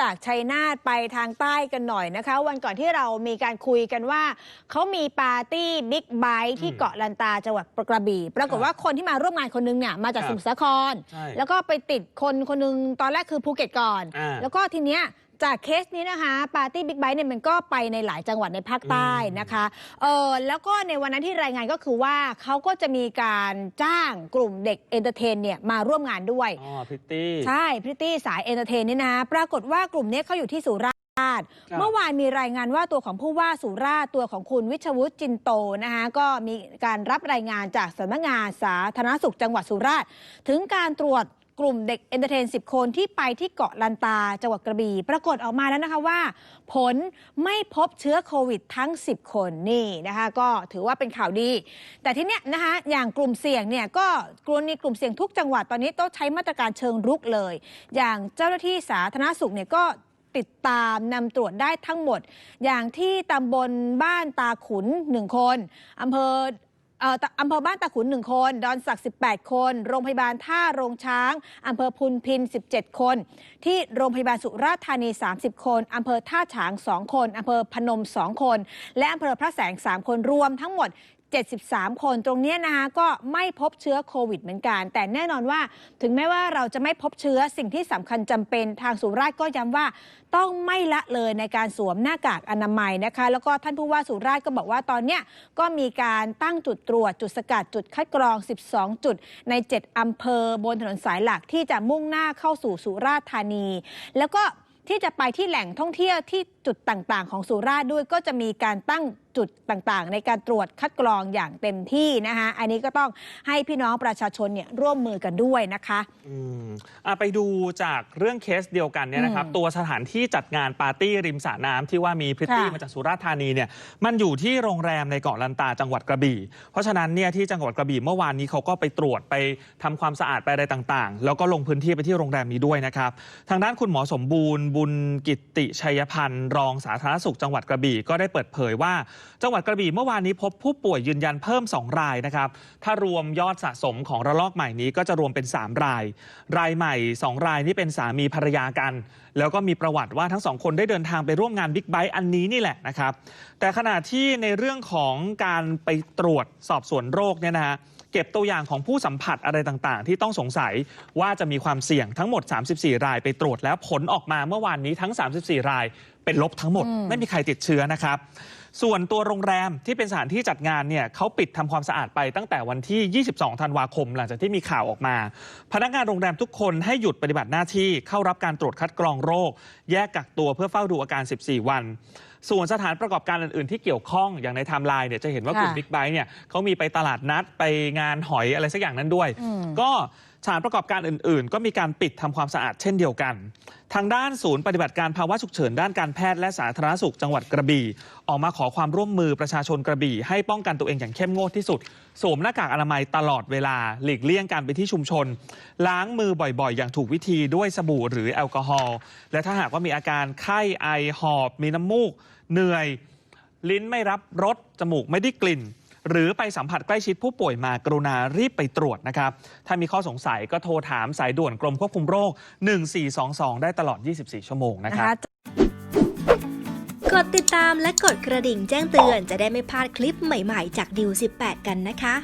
จากชัยนาทไปทางใต้กันหน่อยนะคะ วันก่อนที่เรามีการคุยกันว่า เขามีปาร์ตี้บิ๊กไบค์ที่อืมเกาะลันตาจังหวัดกระบี่ปรากฏว่าคนที่มาร่วมงานคนนึงเนี่ยมาจากครับสมุทรสาครใช่แล้วก็ไปติดคนคนนึงตอนแรกคือภูเก็ตก่อนอ่าแล้วก็ทีเนี้ย จากเคสนี้นะคะ ปาร์ตี้บิ๊กไบค์เนี่ยมันก็ไปในหลายจังหวัดในภาคใต้อืมนะคะเออแล้วก็ในวันนั้นที่รายงานก็คือว่าเขาก็จะมีการจ้างกลุ่มเด็กเอนเตอร์เทนเนี่ยมาร่วมงานด้วยอ๋อพริตตี้ใช่พริตตี้สายเอนเตอร์เทนนี่นะ ปรากฏว่ากลุ่มนี้เขาอยู่ที่สุราษฎร์ครับเมื่อวานมีรายงานว่าตัวของผู้ว่าสุราษฎร์ตัวของคุณวิชวุฒิจินโตนะคะก็มีการรับรายงานจากสำนักงานสาธารณสุขจังหวัดสุราษฎร์ถึงการตรวจ กลุ่มเด็กเอนเตอร์เทน 10 คนที่ไปที่เกาะลันตาจังหวัดกระบี่ปรากฏออกมาแล้วนะคะว่า ผลไม่พบเชื้อโควิดทั้ง 10 คนนี่นะคะ ก็ถือว่าเป็นข่าวดี แต่ที่เนี้ยนะคะอย่างกลุ่มเสี่ยงเนี่ยก็กรณีกลุ่มเสี่ยงทุกจังหวัดตอนนี้ต้องใช้มาตรการเชิงรุกเลย อย่างเจ้าหน้าที่สาธารณสุขเนี่ยก็ติดตามนำตรวจได้ทั้งหมด อย่างที่ตำบลบ้านตาขุน1คนอำเภอ เอ่อตอำเภอบ้านตาขุน 1 คน ดอนศักดิ์ 18 คน โรงพยาบาลท่าโรงช้าง อำเภอพุนพิน 17 คน ที่โรงพยาบาลสุราษฎร์ธานี 30 คน อำเภอท่าฉาง 2 คน อำเภอพนม 2 คน และอำเภอพระแสง 3 คน รวมทั้งหมด 73 คน ตรงนี้นะคะก็ไม่พบเชื้อโควิดเหมือนกัน แต่แน่นอนว่าถึงแม้ว่าเราจะไม่พบเชื้อสิ่งที่สำคัญจำเป็นทางสุราษฎร์ก็ย้ำว่าต้องไม่ละเลยในการสวมหน้ากากอนามัยนะคะ แล้วก็ท่านผู้ว่าสุราษฎร์ก็บอกว่าตอนนี้ก็มีการตั้งจุดตรวจจุดสกัดจุดคัดกรอง 12 จุด ใน 7อำเภอบนถนนสายหลักที่จะมุ่งหน้าเข้าสู่สุราษฎร์ธานี แล้วก็ที่จะไปที่แหล่งท่องเที่ยวที่จุดต่างๆ ของสุราษฎร์ด้วยก็จะมีการตั้ง จุดต่างๆ ในการตรวจคัดกรองอย่างเต็มที่นะคะอันนี้ก็ต้องให้พี่น้องประชาชนเนี่ยร่วมมือกันด้วยนะคะอืมอะไปดูจากเรื่องเคสเดียวกันเนี่ยนะครับอืมตัวสถานที่จัดงานปาร์ตี้ริมสระน้ำที่ว่ามีพริตตี้ค่ะมาจากสุราษฎร์ธานีเนี่ยมันอยู่ที่โรงแรมในเกาะลันตาจังหวัดกระบี่ เพราะฉะนั้นเนี่ยที่จังหวัดกระบี่เมื่อวานนี้เขาก็ไปตรวจไปทำความสะอาดไปอะไรต่างๆ แล้วก็ลงพื้นที่ไปที่โรงแรมนี้ด้วยนะครับ ทางด้านคุณหมอสมบูรณ์ บุญกิตติชัยพันธ์รองสาธารณสุขจังหวัดกระบี่ก็ได้เปิดเผยว่าจังหวัดกระบี่เมื่อวานนี้พบผู้ป่วยยืนยันเพิ่ม 2 รายนะครับ ถ้ารวมยอดสะสมของระลอกใหม่นี้ก็จะรวมเป็น 3 ราย รายใหม่ 2 รายนี่เป็นสามีภรรยากัน แล้วก็มีประวัติว่าทั้งสองคนได้เดินทางไปร่วมงานบิ๊กไบค์อันนี้นี่แหละนะครับ แต่ขณะที่ในเรื่องของการไปตรวจสอบสวนโรคเนี่ยนะฮะ เก็บตัวอย่างของผู้สัมผัสอะไรต่างๆ ที่ต้องสงสัยว่าจะมีความเสี่ยงทั้งหมด 34 รายไปตรวจแล้วผลออกมาเมื่อวานนี้ทั้ง 34 รายเป็นลบทั้งหมดอืมไม่มีใครติดเชื้อนะครับ ส่วนตัวโรงแรมที่เป็นสถานที่จัดงานเนี่ยเขาปิดทำความสะอาดไปตั้งแต่วันที่ 22 ธันวาคม หลังจากที่มีข่าวออกมา พนักงานโรงแรมทุกคนให้หยุดปฏิบัติหน้าที่เข้ารับการตรวจคัดกรองโรค แยกกักตัวเพื่อเฝ้าดูอาการ 14 วัน ส่วนสถานประกอบการอื่น ๆ ที่เกี่ยวข้องอย่างในไทม์ไลน์เนี่ยจะเห็นว่ากลุ่มค่ะ บิ๊กไบค์เนี่ยเขามีไปตลาดนัดไปงานหอยอะไรสักอย่างนั้นด้วยอืมก็ สถานประกอบการอื่น ๆ ก็มีการปิดทำความสะอาดเช่นเดียวกัน ทางด้านศูนย์ปฏิบัติการภาวะฉุกเฉินด้านการแพทย์และสาธารณสุขจังหวัดกระบี่ ออกมาขอความร่วมมือประชาชนกระบี่ ให้ป้องกันตัวเองอย่างเข้มงวดที่สุด สวมหน้ากากอนามัยตลอดเวลา หลีกเลี่ยงการไปที่ชุมชน ล้างมือบ่อย ๆ อย่างถูกวิธีด้วยสบู่หรือแอลกอฮอล์และถ้าหากว่ามีอาการไข้ไอหอบ มีน้ำมูก เหนื่อย ลิ้นไม่รับรสจมูกไม่ได้กลิ่น หรือไปสัมผัสใกล้ชิดผู้ป่วยมากรุณารีบไปตรวจนะครับ ถ้ามีข้อสงสัยก็โทรถามสายด่วนกรมควบคุมโรค 1422 ได้ตลอด 24 ชั่วโมงนะครับกดติดตามและกดกระดิ่งแจ้งเตือนจะได้ไม่พลาดคลิปใหม่ๆ จากดิว18 กันนะคะ